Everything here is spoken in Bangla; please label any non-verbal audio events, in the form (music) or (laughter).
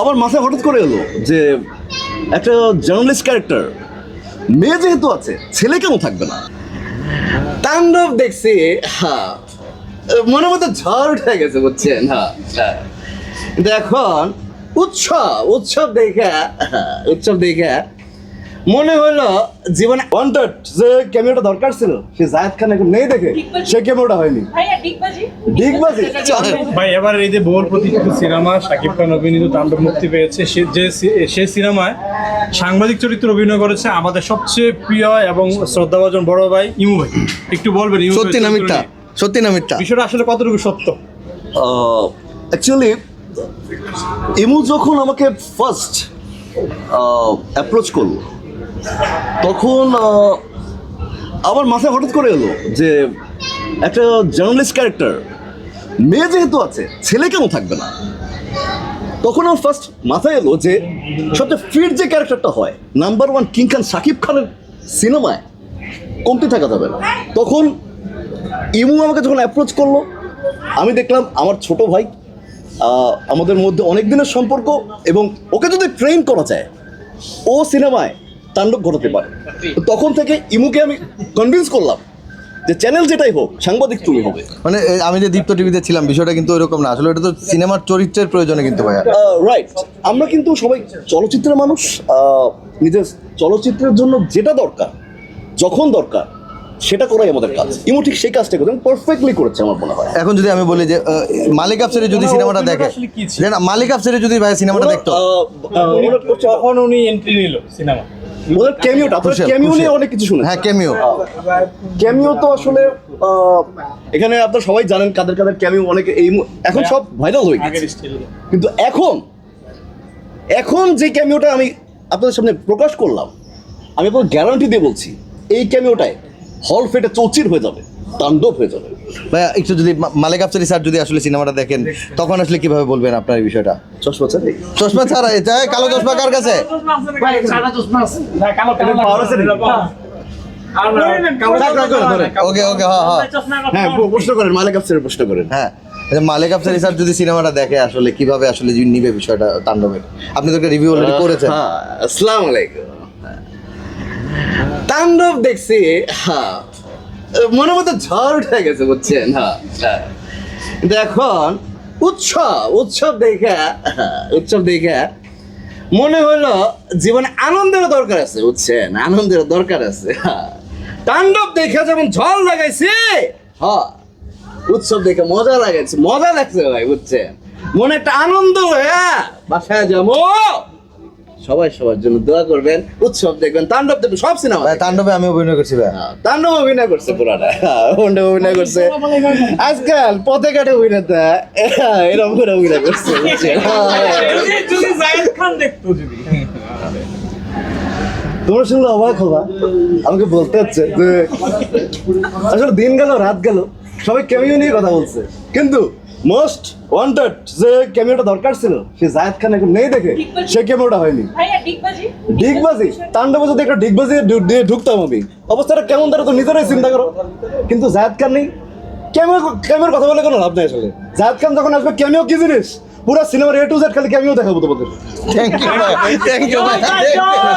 আমার মাথায় হঠাৎ করে এলো যে একটা জার্নালিস্ট ক্যারেক্টার, মেয়ে যেহেতু আছে, ছেলে কেন থাকবে না তাণ্ডব দেখছি হ্যাঁ মনে মতো ঝড় উঠে গেছে, বুঝছেন হ্যাঁ। কিন্তু এখন উৎসব উৎসব দেখে উৎসব দেখে মনে হলো জীবনে ওয়ান্টেড যে ক্যামেরাটা দরকার ছিল সে জায়েদ খান এখন নেই দেখে সে ক্যামেরাটা হয়নি। ভাইয়া ডিগবাজি? ডিগবাজি? ভাই এবার এই যে বহুল প্রতীক্ষিত সিনেমা শাকিব খান অভিনীত তাণ্ডব মুক্তি পেয়েছে সে যে সি- সে সিনেমায় সাংবাদিক চরিত্রে অভিনয় করেছে আমাদের সবচেয়ে প্রিয় এবং শ্রদ্ধাভাজন বড় ভাই ইমু ভাই। একটু বলবেন ইমু সত্যি না মিথ্যা? সত্যি না মিথ্যা? বিষয়টা আসলে কতটুকু সত্য? অ্যাকচুয়ালি ইমু যখন আমাকে ফার্স্ট অ্যাপ্রোচ করল তখন আমার মাথায় হঠাৎ করে এলো যে একটা জার্নালিস্ট ক্যারেক্টার, মেয়ে যেহেতু আছে, ছেলে কেন থাকবে না? তখন আমার ফার্স্ট মাথায় এলো যে সবচেয়ে ফিট যে ক্যারেক্টারটা হয় number one king Khan Shakib খানের সিনেমায় কমতি থাকা যাবে না। তখন ইমু আমাকে যখন অ্যাপ্রোচ করল, আমি দেখলাম আমার ছোট ভাই আমাদের মধ্যে অনেক দিনের সম্পর্ক এবং ওকে যদি ট্রেন করা যায়, ও সিনেমায় তাণ্ডব ঘটাতে পারে। তখন থেকে ইমুকে আমি কনভিন্স করলাম যে চ্যানেল যেটাই হোক সাংবাদিক তুমি হবে। মানে আমি যে দীপ্ত টিভিতে ছিলাম বিষয়টা কিন্তু ওরকম না। আসলে এটা তো সিনেমার চরিত্রের প্রয়োজনে কিন্তু ভাইয়া। রাইট আমরা কিন্তু সবাই চলচ্চিত্রের মানুষ নিজের চলচ্চিত্রের জন্য যেটা দরকার যখন দরকার সেটা করাই আমাদের কাজ। ইমু ঠিক সেই কাজটা করছে পারফেক্টলি করেছে আমার মনে হয়। এখন যদি আমি বলি যে মালিক আফসারে যদি সিনেমাটা দেখে না, মালিক আফসারে যদি ভাই সিনেমাটা দেখতো। তখন উনি এন্ট্রি নিল সিনেমা। ওদের ক্যামিওটা আপনারা ক্যামিও নিয়ে অনেক কিছু শুনে হ্যাঁ ক্যামিও ক্যামিও তো আসলে এখানে আপনারা সবাই জানেন কাদের কাদের ক্যামিও অনেকে এই এখন সব ভাইরাল হয়ে গেছে। কিন্তু এখন এখন যে ক্যামিওটা আমি আপনাদের সামনে প্রকাশ করলাম আমি আপনার গ্যারান্টি দিয়ে বলছি এই ক্যামিওটায় হল ফেটে চৌচির হয়ে যাবে তাণ্ডব হয়ে যাবে। একটু যদি মালিক আফসারি স্যার যদি আসলে সিনেমাটা দেখেন তখন আসলে কীভাবে বলবেন আপনার এই বিষয়টা? চশমা চাই চশমা ছাড়া এটা কালো চশমা কার কাছে? না কালো কালো পাওয়ার আছে নাকি? ওকে ওকে হ্যাঁ হ্যাঁ। হ্যাঁ প্রশ্ন করেন মালিক আফসারের প্রশ্ন করেন। হ্যাঁ মালিক আফসারি স্যার যদি সিনেমাটা দেখে আসলে কীভাবে আসলে নিবে বিষয়টা তাণ্ডবের? আপনি তো একটা রিভিউ অলরেডি করেছেন। হ্যাঁ আসসালামু আলাইকুম। তাণ্ডব দেখছি হ্যাঁ। মনের মধ্যে ঝড় উঠে গেছে বুঝছেন হ্যাঁ হ্যাঁ। কিন্তু এখন উৎসব উৎসব দেখে হ্যাঁ, উৎসব দেখে মনে হলো জীবনে আনন্দের দরকার আছে বুঝছেন আনন্দের দরকার আছে হ্যাঁ। তাণ্ডব দেখে যেমন ঝড় লাগাইছে হ উৎসব দেখে মজা লাগাইছে মজা লাগছে ভাই বুঝছেন মনে একটা আনন্দ হ্যাঁ বাসায় যাব সবাই সবার জন্য দোয়া করবেন উৎসব দেখবেন তাণ্ডব দেখবেন সব সিনেমা ভাই তাণ্ডবে আমি অভিনয় করছি ভাই। তাণ্ডব অভিনয় করছে পুরাটা। তাণ্ডব অভিনয় করছে। আজকাল পথে ঘাটে অভিনয় দেয় এরকম করে অভিনয় করছে তোমরা শুনলে অবাক হবা আমাকে বলতে হচ্ছে যে আসলে দিন গেল রাত গেল সবাই ক্যামিও নিয়ে কথা বলছে। কিন্তু মোস্ট ওয়ান্টেড যে ক্যামিওটা দরকার ছিল সে জায়েদ খান এখন নেই দেখে সে ক্যামিওটা হয়নি। ভাইয়া ডিগবাজি? ডিগবাজি তাণ্ডবে যদি একটা ডিগবাজি দিয়ে ঢুকতাম আমি অবস্থাটা কেমন তারা তো নিজেরাই চিন্তা করো। কিন্তু জায়েদ খান নেই। ক্যামিও ক্যামিওর কথা বলে কোনো লাভ নেই আসলে। জায়েদ খান যখন আসবে ক্যামিও কি জিনিস? পুরো সিনেমার এ টু জেড খালি ক্যামিও দেখাবো তোমাদের। থ্যাংক ইউ থ্যাংক ইউ ভাই। (laughs)